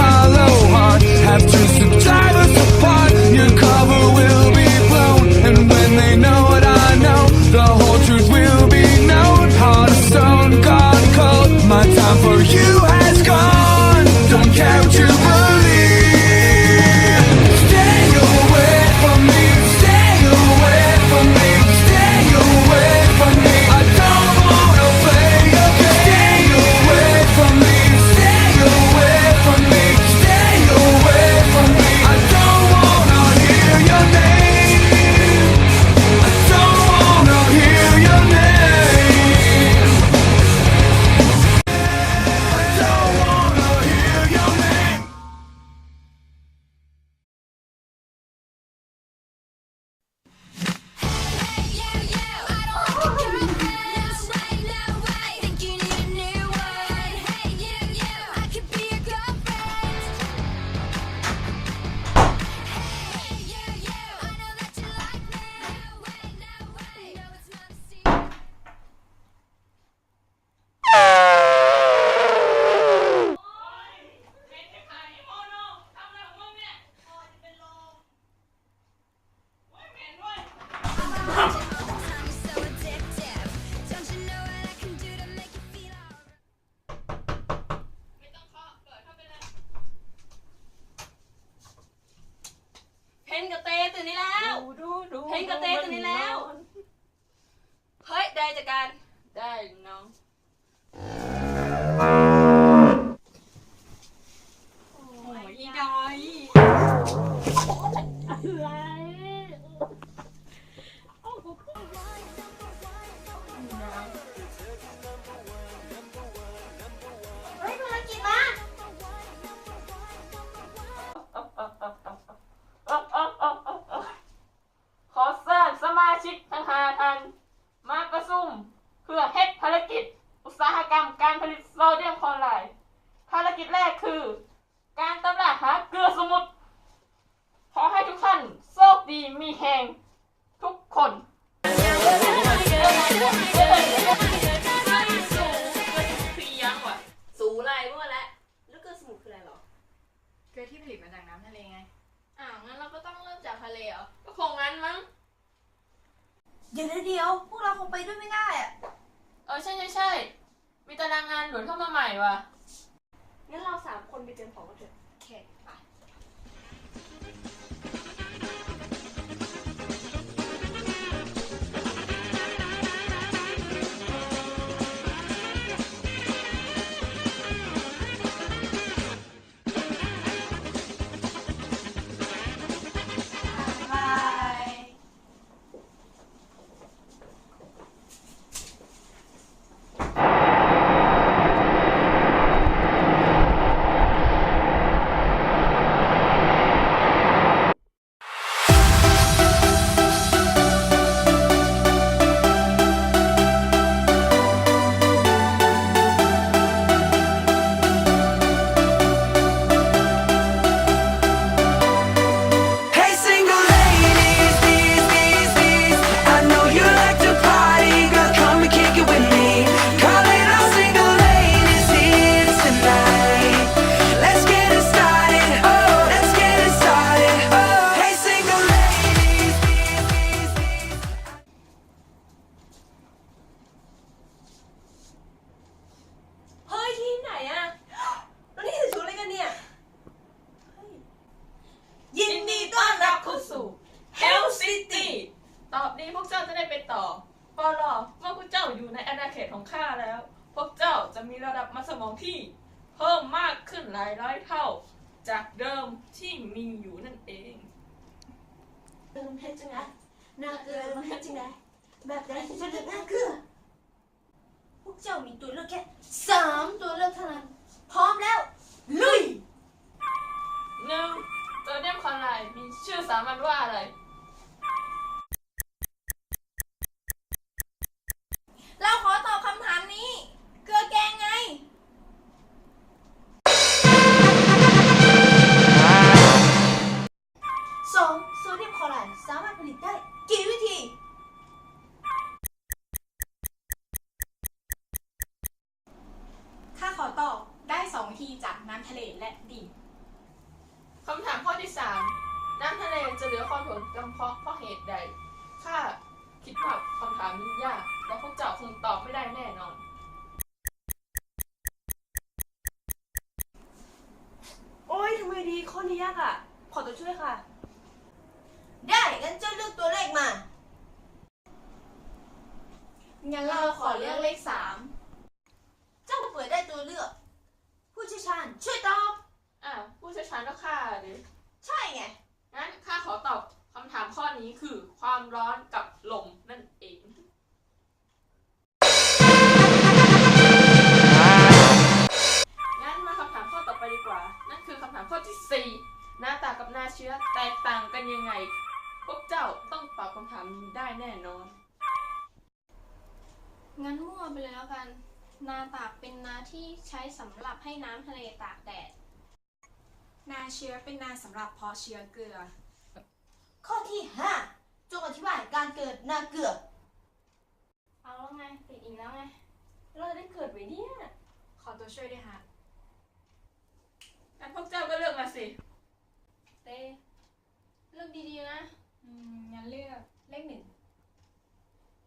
Hollow heart have to ดูดูเพนกับเตตื่นได้แล้ว เฮ้ย ได้จากการ ได้น้อง คือ การตำราหาเกลือสมุทรขอให้ทุกท่านโชคดีมีแหงทุกคนพียังว่ะสูอะไรพวกแล้วแล้วเกลือสมุนคืออะไรหรอ เกลือที่ผลิตมาจากน้ำทะเลไง อ้าวงั้นเราก็ต้องเริ่มจากทะเลเหรอก็คงงั้นมั้ง เดี๋ยวเดี๋ยวพวกเราคงไปด้วยไม่ได้อะเออใช่ใช่ใช่มีตารางงานหลุดเข้ามาใหม่ว่ะ งั้นเราสามคนไปเตรียมของกันเถอะ ตอบนี้พวกเจ้าจะได้ไปต่อปอลอเมื่อพวกเจ้าอยู่ในอาณาเขตของข้าแล้ว พวกเจ้าจะมีระดับมัสมองที่ เพิ่มมากขึ้นหลายร้อยเท่า จากเดิมที่มีอยู่นั่นเองเติมเพชรจังไงน่าเกลือมันเพชรจังไงแบบไหนถึงจะเลือกน่าเกลือพวกเจ้ามีตัวเลือกแค่ามนี้ยากและพวกเจ้าคงตอบไม่ได้แน่นอน โอ้ยทำไมดีข้อนี้ยากอะ ขอตัวช่วยค่ะ ได้งั้นเจ้าเลือกตัวเลขมา งั้นเราขอเลือกเลขสามเจ้าเปิดได้ตัวเลือก ผู้เชี่ยวชาญช่วยตอบ อะผู้เชี่ยวชาญก็ข้าดิใช่ไง งั้นข้าขอตอบคำถามข้อนี้คือความร้อนกับ ได้แน่นอน งั้นมั่วไปเลยแล้วกัน นาตากเป็นนาที่ใช้สำหรับให้น้ำทะเลตากแดด นาเชื้อเป็นนาสำหรับเพาะเชื้อเกลือ ข้อที่ห้าจงอธิบายการเกิดนาเกลือ เอาแล้วไงติดอีกแล้วไง เราได้เกิดไว้เนี่ย ขอตัวช่วยด้วยค่ะงั้นพวกเจ้าก็เลือกมาสิ เต้เลือกดีๆนะ อืมงั้นเลือก เลขหนึ่ง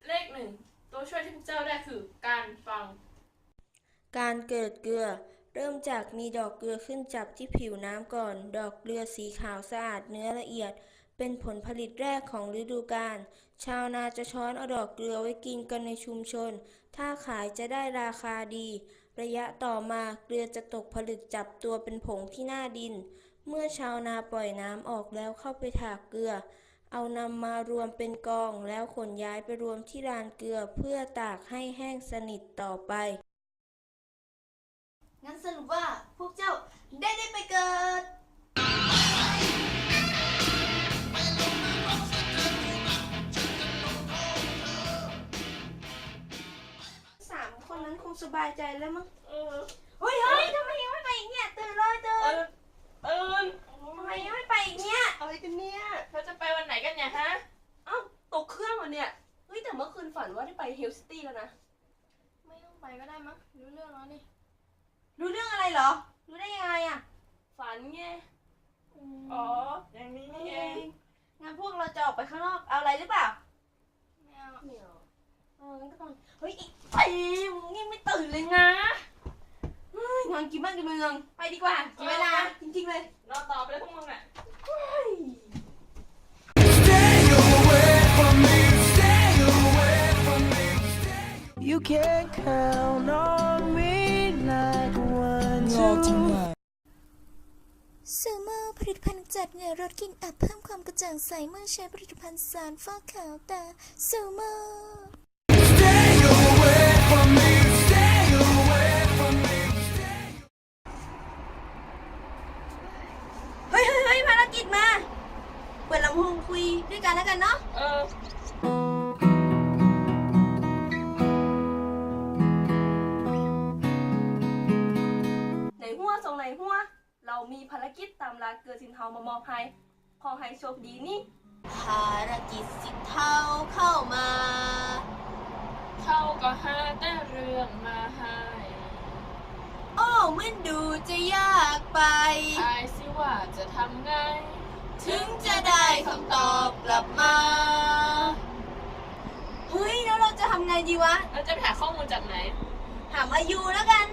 เลขหนึ่งตัวช่วยที่พวกเจ้าได้คือการฟัง การเกิดเกลือ เริ่มจากมีดอกเกลือขึ้นจับที่ผิวน้ำก่อน ดอกเกลือสีขาวสะอาดเนื้อละเอียด เป็นผลผลิตแรกของฤดูกาลชาวนาจะช้อนเอาดอกเกลือไว้กินกันในชุมชน ถ้าขายจะได้ราคาดี ระยะต่อมาเกลือจะตกผลึกจับตัวเป็นผงที่หน้าดิน เมื่อชาวนาปล่อยน้ำออกแล้วเข้าไปถากเกลือ เอานำมารวมเป็นกองแล้วขนย้ายไปรวมที่ลานเกลือเพื่อตากให้แห้งสนิทต่อไป งั้นสรุปว่าพวกเจ้าได้ได้ไปเกิด สามคนนั้นคงสบายใจแล้วมั้งเออเฮ้ยเฮ้ยทำไมยังไม่ไปอีกเนี่ยตื่นเลยตื่เอนอตื่นทำไมยังไม่ไปอีกเนี่ยอะไรกันเนี่ยเธอจะไปวันไหน กันเนี่ยฮะ เอ้าตกเครื่องเหรอเนี่ย เฮ้ยแต่เมื่อคืนฝันว่าได้ไปเฮลซิตี้แล้วนะ ไม่ต้องไปก็ได้มั้งรู้เรื่องแล้วนี่รู้เรื่องอะไรเหรอ รู้ได้ยังไงอะฝันไง อ๋อ อย่างนี้นี่เองงั้นพวกเราจะออกไปข้างนอกเอาอะไรหรือเปล่า ไม่เอาเหนียวเอองั้นก็ต้องเฮ้ยอีกไปมึงยังไม่ตื่นเลยนะเฮ้ยนอนกินบ้านกินเมือง ไปดีกว่าเสียเวลาจริงๆเลย นอนต่อไปเลยพวกมึงอะ You can count on me like one, two. ซูโม่ผลิตภัณฑ์จัดเหงื่อลดกลินอับเพิ่มความกระจ่างใสเมื่อใช้ผลิตภัณฑ์สารฟอกขาวตาซูโม่ Stay away from me, stay away from me. เฮ้ยเฮ้ยเฮ้ยภารกิจมา เปิดลำโพงคุยด้วยกันแล้วกันเนาะ เออ มีภารกิจตามลาเกลือสินเทามามอบให้ขอให้โชคดีนี่ภารกิจสิทธิ์เท่าเข้ามา เขาก็หาแต่เรื่องมาให้โอ้มันดูจะยากไปทายสิว่าจะทำไง ถึงจะได้คำตอบกลับมาเฮ้ยแล้วเราจะทำไงดีวะ เราจะไปหาข้อมูลจากไหน ถามอายุแล้วกัน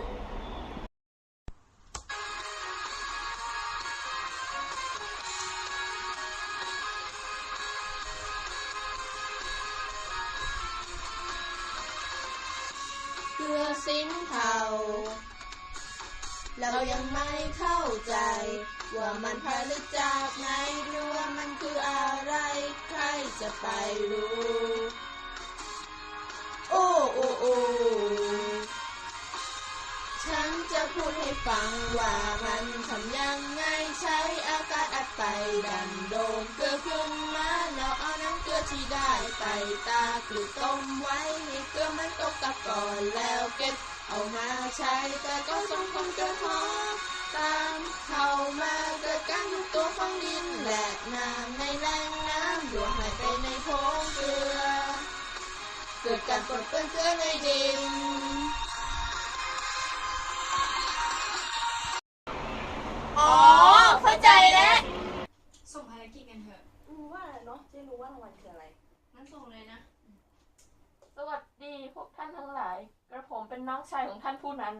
เพื่อสิ้นเทาเรายังไม่เข้าใจ ว่ามันผลิตจากไหนหรือว่ามันคืออะไร ใครจะไปรู้ โอ้โอ้โอ้ฉันจะพูดให้ฟังว่ามันทำยังไงใช้อากาศอัดไปดันโดมเกลือขึ้น ที่ได้ไปตากหรือต้มไว้ให้เกลือมันตกตะกอนแล้วเก็บเอามาใช้แต่ก็ส่งผลกระทบตามเข้ามาเกิดการยุบตัวของดินและน้ำในแหล่งน้ำหลวงหายไปในโพรงเกลือ เกิดการปนเปื้อนเกลือในดินอ๋อ่ารางวัลคืออะไร มันส่งเลยนะ สวัสดีพวกท่านทั้งหลาย กระผมเป็นน้องชายของท่านผู้นั้น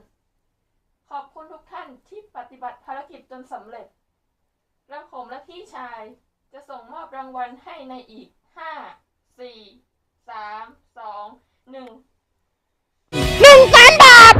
ขอบคุณทุกท่านที่ปฏิบัติภารกิจจนสำเร็จ กระผมและพี่ชายจะส่งมอบรางวัลให้ในอีกห้าสี่สามสองหนึ่งหนึ่งแสนบาท